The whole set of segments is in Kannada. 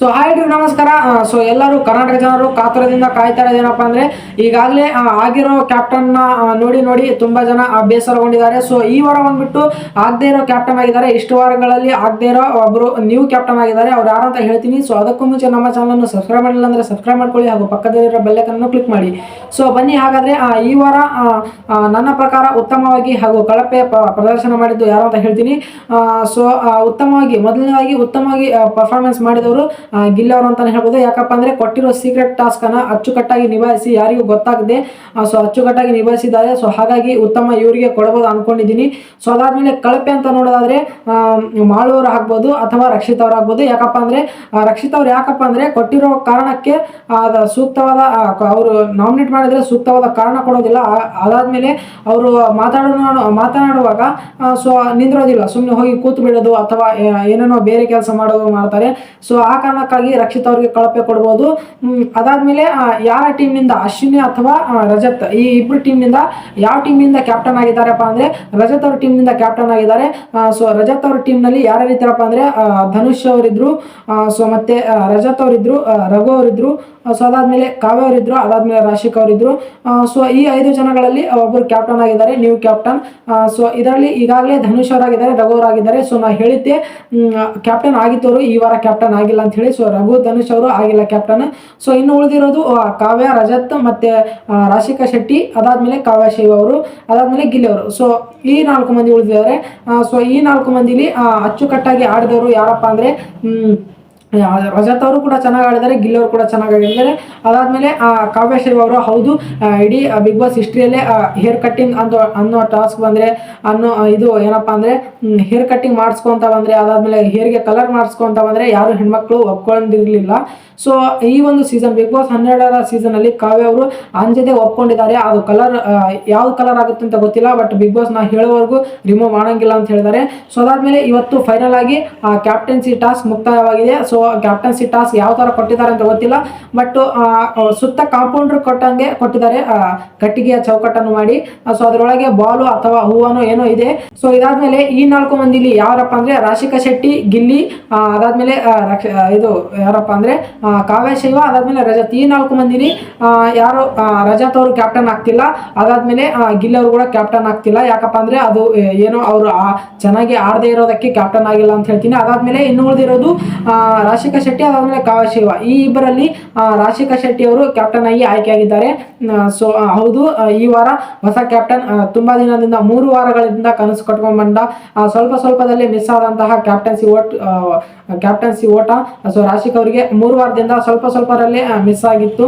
ಸೊ ಹಾಯ್ ಡ್ರಿ ನಮಸ್ಕಾರ. ಸೊ ಎಲ್ಲರೂ ಕರ್ನಾಟಕ ಜನರು ಕಾತುರದಿಂದ ಕಾಯ್ತಾ ಇರೋದೇನಪ್ಪ ಅಂದ್ರೆ, ಈಗಾಗಲೇ ಆಗಿರೋ ಕ್ಯಾಪ್ಟನ್ನ ನೋಡಿ ನೋಡಿ ತುಂಬಾ ಜನ ಬೇಸರಗೊಂಡಿದ್ದಾರೆ. ಸೊ ಈ ವಾರ ಬಂದ್ಬಿಟ್ಟು ಆಗದೇ ಇರೋ ಕ್ಯಾಪ್ಟನ್ ಆಗಿದ್ದಾರೆ. ಇಷ್ಟು ವಾರಗಳಲ್ಲಿ ಆಗದೇ ಇರೋ ಒಬ್ರು ನ್ಯೂ ಕ್ಯಾಪ್ಟನ್ ಆಗಿದ್ದಾರೆ. ಅವ್ರು ಯಾರು ಅಂತ ಹೇಳ್ತೀನಿ. ಸೊ ಅದಕ್ಕೂ ಮುಂಚೆ ನಮ್ಮ ಚಾನಲ್ ಸಬ್ಸ್ಕ್ರೈಬ್ ಮಾಡಿಲ್ಲ ಅಂದ್ರೆ ಸಬ್ಸ್ಕ್ರೈಬ್ ಮಾಡ್ಕೊಳ್ಳಿ ಹಾಗೂ ಪಕ್ಕದಲ್ಲಿರೋ ಬೆಲ್ಲೈಕನ್ನು ಕ್ಲಿಕ್ ಮಾಡಿ. ಸೊ ಬನ್ನಿ ಹಾಗಾದ್ರೆ ಈ ವಾರ ನನ್ನ ಪ್ರಕಾರ ಉತ್ತಮವಾಗಿ ಹಾಗೂ ಕಳಪೆ ಪ್ರದರ್ಶನ ಮಾಡಿದ್ದು ಯಾರು ಅಂತ ಹೇಳ್ತೀನಿ. ಸೊ ಉತ್ತಮವಾಗಿ, ಮೊದಲನೇದಾಗಿ ಉತ್ತಮವಾಗಿ ಪರ್ಫಾರ್ಮೆನ್ಸ್ ಮಾಡಿದವರು ಆ, ಗಿಲ್ ಅವರು ಅಂತಾನೆ ಹೇಳ್ಬೋದು. ಯಾಕಪ್ಪ ಅಂದರೆ ಕೊಟ್ಟಿರೋ ಸೀಕ್ರೆಟ್ ಟಾಸ್ಕ್ ಅನ್ನ ಅಚ್ಚುಕಟ್ಟಾಗಿ ನಿಭಾಯಿಸಿ ಯಾರಿಗೂ ಗೊತ್ತಾಗದೆ ಸೊ ಅಚ್ಚುಕಟ್ಟಾಗಿ ನಿಭಾಯಿಸಿದ್ದಾರೆ. ಸೊ ಹಾಗಾಗಿ ಉತ್ತಮ ಇವರಿಗೆ ಕೊಡಬಹುದು ಅಂದ್ಕೊಂಡಿದ್ದೀನಿ ಸೊ ಅದಾದಮೇಲೆ ಕಳಪೆ ಅಂತ ನೋಡೋದಾದ್ರೆ ಮಾಳುವರು ಆಗ್ಬೋದು ಅಥವಾ ರಕ್ಷಿತ್ ಅವ್ರು ಆಗ್ಬೋದು. ಯಾಕಪ್ಪ ಅಂದರೆ ರಕ್ಷಿತ್ ಅವ್ರು ಯಾಕಪ್ಪ ಅಂದರೆ ಕೊಟ್ಟಿರೋ ಕಾರಣಕ್ಕೆ ಸೂಕ್ತವಾದ ಅವರು ನಾಮಿನೇಟ್ ಮಾಡಿದರೆ ಸೂಕ್ತವಾದ ಕಾರಣ ಕೊಡೋದಿಲ್ಲ. ಅದಾದಮೇಲೆ ಅವರು ಮಾತಾಡೋ ಮಾತನಾಡುವಾಗ ಸೊ ನಿಂದಿರೋದಿಲ್ಲ. ಸುಮ್ಮನೆ ಹೋಗಿ ಕೂತು ಬಿಡೋದು ಅಥವಾ ಏನೇನೋ ಬೇರೆ ಕೆಲಸ ಮಾಡೋದು ಮಾಡ್ತಾರೆ. ಸೊ ಆ ಕಾರಣಕ್ಕಾಗಿ ರಕ್ಷಿತ್ ಅವರಿಗೆ ಕಳಪೆ ಕೊಡ್ಬೋದು. ಅದಾದ್ಮೇಲೆ ಯಾರ ಟೀಮ್ನಿಂದ ಅಶ್ವಿನಿ ಅಥವಾ ರಜತ್, ಈ ಇಬ್ರು ಟೀಮ್ನಿಂದ ಯಾವ ಟೀಮ್ನಿಂದ ಕ್ಯಾಪ್ಟನ್ ಆಗಿದ್ದಾರಪ್ಪ ಅಂದ್ರೆ ರಜತ್ ಅವ್ರ ಟೀಮ್ನಿಂದ ಕ್ಯಾಪ್ಟನ್ ಆಗಿದ್ದಾರೆ. ಸೊ ರಜತ್ ಅವ್ರ ಟೀಮ್ನಲ್ಲಿ ನಲ್ಲಿ ಇದ್ದಾರಪ್ಪ ಅಂದ್ರೆ ಧನುಷ್ ಅವರಿದ್ರು ಸೊ ಮತ್ತೆ ರಜತ್ ಅವರಿದ್ರು ರಘು ಅವರಿದ್ರು ಸೊ ಅದಾದ್ಮೇಲೆ ಕಾವ್ಯ ಅವರಿದ್ರು, ಅದಾದ್ಮೇಲೆ ರಾಶಿಕ್ ಅವರಿದ್ರು. ಸೊ ಈ ಐದು ಜನಗಳಲ್ಲಿ ಒಬ್ಬರು ಕ್ಯಾಪ್ಟನ್ ಆಗಿದ್ದಾರೆ ನ್ಯೂ ಕ್ಯಾಪ್ಟನ್ ಸೊ ಇದರಲ್ಲಿ ಈಗಾಗಲೇ ಧನುಷ್ ಅವರಾಗಿದ್ದಾರೆ, ರಘು ಅವರಾಗಿದ್ದಾರೆ. ಸೊ ನಾ ಹೇಳಿದ್ದೆ ಕ್ಯಾಪ್ಟನ್ ಆಗಿದ್ದವರು ಈ ವಾರ ಕ್ಯಾಪ್ಟನ್ ಆಗಿಲ್ಲ ಅಂತ ಹೇಳಿ ಸೊ ರಘು, ಧನುಷ್ ಅವರು ಆಗಿಲ್ಲ ಕ್ಯಾಪ್ಟನ್ ಸೊ ಇನ್ನು ಉಳಿದಿರೋದು ಕಾವ್ಯ, ರಜತ್ ಮತ್ತೆ ರಾಶಿಕಾ ಶೆಟ್ಟಿ, ಅದಾದ್ಮೇಲೆ ಕಾವ್ಯ ಶಿವ ಅವರು, ಅದಾದ್ಮೇಲೆ ಗಿಲ್ಲಿ ಅವರು. ಸೊ ಈ ನಾಲ್ಕು ಮಂದಿ ಉಳಿದಿದ್ದಾರೆ. ಸೊ ಈ ನಾಲ್ಕು ಮಂದಿಲಿ ಅಚ್ಚುಕಟ್ಟಾಗಿ ಆಡಿದವರು ಯಾರಪ್ಪ ಅಂದ್ರೆ, ಹ್ಮ್ ರಜತ್ ಅವರು ಕೂಡ ಚೆನ್ನಾಗಿ ಆಡಿದ್ದಾರೆ ಗಿಲ್ ಅವರು ಕೂಡ ಚೆನ್ನಾಗಿ ಆಡಿದ್ದಾರೆ. ಅದಾದ್ಮೇಲೆ ಆ, ಕಾವ್ಯ ಶಿವ ಅವರು ಹೌದು ಇಡೀ ಬಿಗ್ ಬಾಸ್ ಹಿಸ್ಟ್ರಿಯಲ್ಲೇ ಹೇರ್ ಕಟ್ಟಿಂಗ್ ಅಂತ ಅನ್ನೋ ಟಾಸ್ಕ್ ಬಂದ್ರೆ ಅನ್ನೋ ಇದು ಏನಪ್ಪಾ ಅಂದ್ರೆ ಹೇರ್ ಕಟ್ಟಿಂಗ್ ಮಾಡಿಸ್ಕೊಂತ ಬಂದ್ರೆ ಅದಾದ್ಮೇಲೆ ಹೇರ್ಗೆ ಕಲರ್ ಮಾಡಿಸ್ಕೊಂತ ಬಂದ್ರೆ ಯಾರು ಹೆಣ್ಮಕ್ಳು ಒಪ್ಕೊಂಡಿರ್ಲಿಲ್ಲ ಸೊ ಈ ಒಂದು ಸೀಸನ್ ಬಿಗ್ ಬಾಸ್ ಹನ್ನೆರಡರ ಸೀಸನ್ ಅಲ್ಲಿ ಕಾವ್ಯ ಅವರು ಅಂಜದೆ ಒಪ್ಕೊಂಡಿದ್ದಾರೆ. ಅದು ಕಲರ್ ಯಾವ್ದು ಕಲರ್ ಆಗುತ್ತೆ ಅಂತ ಗೊತ್ತಿಲ್ಲ ಬಟ್ ಬಿಗ್ ಬಾಸ್ ನಾ ಹೇಳೋವರೆಗೂ ರಿಮೂವ್ ಮಾಡಂಗಿಲ್ಲ ಅಂತ ಹೇಳಿದ್ದಾರೆ. ಸೊ ಅದಾದ್ಮೇಲೆ ಇವತ್ತು ಫೈನಲ್ ಆಗಿ ಕ್ಯಾಪ್ಟನ್ಸಿ ಟಾಸ್ಕ್ ಮುಕ್ತಾಯವಾಗಿದೆ. ಸೊ ಕ್ಯಾಪ್ಟನ್ಸಿ ಟಾಸ್ಕ್ ಯಾವ ತರ ಕೊಟ್ಟಿದ್ದಾರೆ ಅಂತ ಗೊತ್ತಿಲ್ಲ ಬಟ್ ಸುತ್ತ ಕಾಂಪೌಂಡರ್ ಕೊಟ್ಟಂಗೆ ಕೊಟ್ಟಿದ್ದಾರೆ ಆ, ಕಟ್ಟಿಗೆಯ ಚೌಕಟ್ಟನ್ನು ಮಾಡಿ. ಸೊ ಅದರೊಳಗೆ ಬಾಲು ಅಥವಾ ಹೂವನೋ ಏನೋ ಇದೆ. ಸೊ ಇದಾದ್ಮೇಲೆ ಈ ನಾಲ್ಕು ಮಂದಿಲಿ ಯಾರಪ್ಪ ಅಂದ್ರೆ ರಾಶಿಕಾ ಶೆಟ್ಟಿ ಗಿಲ್ಲಿ ಆ, ಅದಾದ್ಮೇಲೆ ಆ, ಇದು ಯಾರಪ್ಪ ಅಂದ್ರೆ ಆ, ಕಾವ್ಯ ಶೈವ ಅದಾದ್ಮೇಲೆ ರಜತ್ ಈ ನಾಲ್ಕು ಮಂದಿರಿ ಆ, ಯಾರು ರಜತ್ ಅವರು ಕ್ಯಾಪ್ಟನ್ ಆಗ್ತಿಲ್ಲ. ಅದಾದ್ಮೇಲೆ ಗಿಲ್ ಅವರು ಕೂಡ ಕ್ಯಾಪ್ಟನ್ ಆಗ್ತಿಲ್ಲ. ಯಾಕಪ್ಪ ಅಂದ್ರೆ ಅದು ಏನೋ ಅವರು ಚೆನ್ನಾಗಿ ಆಡದೇ ಇರೋದಕ್ಕೆ ಕ್ಯಾಪ್ಟನ್ ಆಗಿಲ್ಲ ಅಂತ ಹೇಳ್ತೀನಿ. ಅದಾದ್ಮೇಲೆ ಇನ್ನು ಉಳಿದಿರೋದು ರಾಶಿಕಾ ಶೆಟ್ಟಿ ಅದಾದ್ಮೇಲೆ ಕಾವ್ಯ ಶಿವ ಈ ಇಬ್ಬರಲ್ಲಿ ರಾಶಿಕಾ ಶೆಟ್ಟಿ ಅವರು ಕ್ಯಾಪ್ಟನ್ ಆಗಿ ಆಯ್ಕೆಯಾಗಿದ್ದಾರೆ. ಸೊ ಹೌದು ಈ ವಾರ ಹೊಸ ಕ್ಯಾಪ್ಟನ್ ತುಂಬಾ ದಿನದಿಂದ ಮೂರು ವಾರಗಳಿಂದ ಕನಸು ಕಟ್ಕೊಂಡ್ ಬಂದ ಸ್ವಲ್ಪ ಸ್ವಲ್ಪದಲ್ಲೇ ಮಿಸ್ ಆದಂತಹ ಕ್ಯಾಪ್ಟನ್ಸಿ ಓಟ್ ಕ್ಯಾಪ್ಟನ್ಸಿ ಓಟ ಸೊ ರಾಶಿಕ್ ಅವರಿಗೆ ಮೂರು ವಾರದಿಂದ ಸ್ವಲ್ಪ ಸ್ವಲ್ಪರಲ್ಲೇ ಮಿಸ್ ಆಗಿತ್ತು.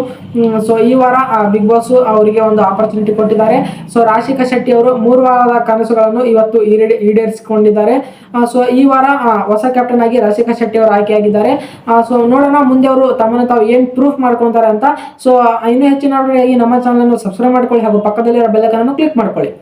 ಸೊ ಈ ವಾರ ಬಿಗ್ ಬಾಸ್ ಅವರಿಗೆ ಒಂದು ಆಪರ್ಚುನಿಟಿ ಕೊಟ್ಟಿದ್ದಾರೆ. ಸೊ ರಾಶಿಕಾ ಶೆಟ್ಟಿ ಅವರು ಮೂರು ವಾರದ ಕನಸುಗಳನ್ನು ಇವತ್ತು ಈಡೇ, ಈಡೇರಿಸಿಕೊಂಡಿದ್ದಾರೆ. ಸೊ ಈ ವಾರ ಹೊಸ ಕ್ಯಾಪ್ಟನ್ ಆಗಿ ರಾಶಿಕಾ ಶೆಟ್ಟಿ ಅವರು ಆಯ್ಕೆಯಾಗಿದ್ದಾರೆ. ಸೊ ನೋಡೋಣ, ಮುಂದೆ ಅವರು ತಮ್ಮನ್ನು ತಾವು ಏನು ಪ್ರೂಫ್ ಮಾಡ್ಕೊತಾರೆ ಅಂತ. ಸೊ ಇನ್ನೂ ಹೆಚ್ಚಿನ ನಮ್ಮ ಚಾನಲ್ ಸಬ್ಸ್ಕ್ರೈಬ್ ಮಾಡ್ಕೊಳ್ಳಿ ಹಾಗೂ ಪಕ್ಕದಲ್ಲಿರೋ ಬೆಲ್ಲಕನ್ನು ಕ್ಲಿಕ್ ಮಾಡ್ಕೊಳ್ಳಿ.